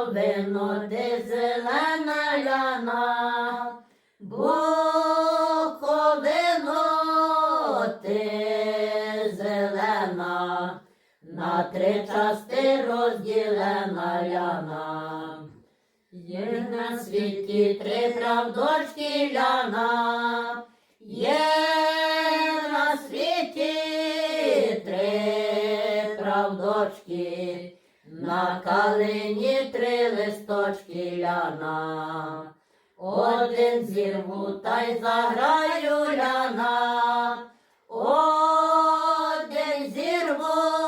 Буковино, ти зелена ляна, Буковино, ти зелена, на три части розділена ляна. Є на світі три правдочки ляна, є на світі три правдочки, на калині три листочки ляна. Один зірву та й заграю ляна, один зірву.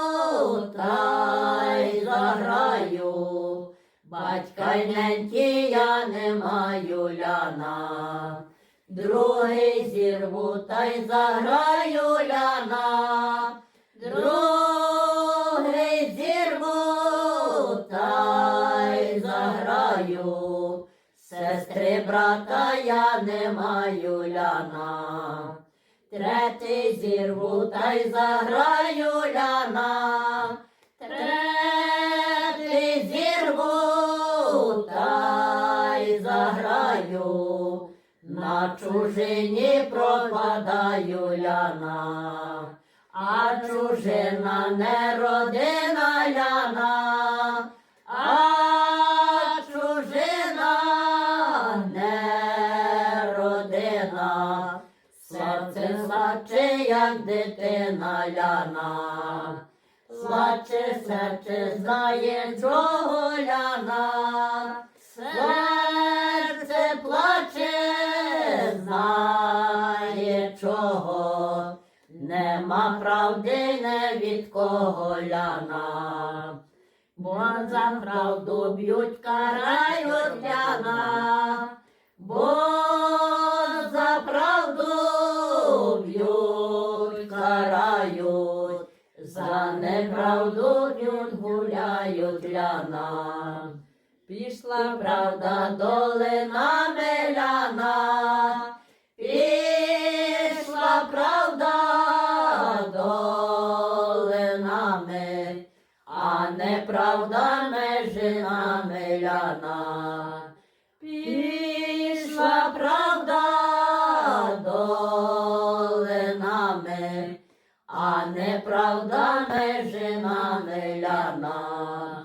Батька й неньки я не маю ляна, другий зірву та й заграю ляна, другий сестри брата я не маю ляна. Третій зірву та й заграю ляна, третій зірву та й заграю, на чужині пропадаю ляна, а чужина не родина Серце плаче, як дитина ляна, плаче серце, знає чого ляна, серце плаче, знає чого, нема правди не від кого ляна. Бо за правду б'ють карають ляна, неправду б'ють, гуляють ляна. Пішла правда долинами ляна, пішла правда долинами, а неправда межинами ляна. а неправда межина неляна.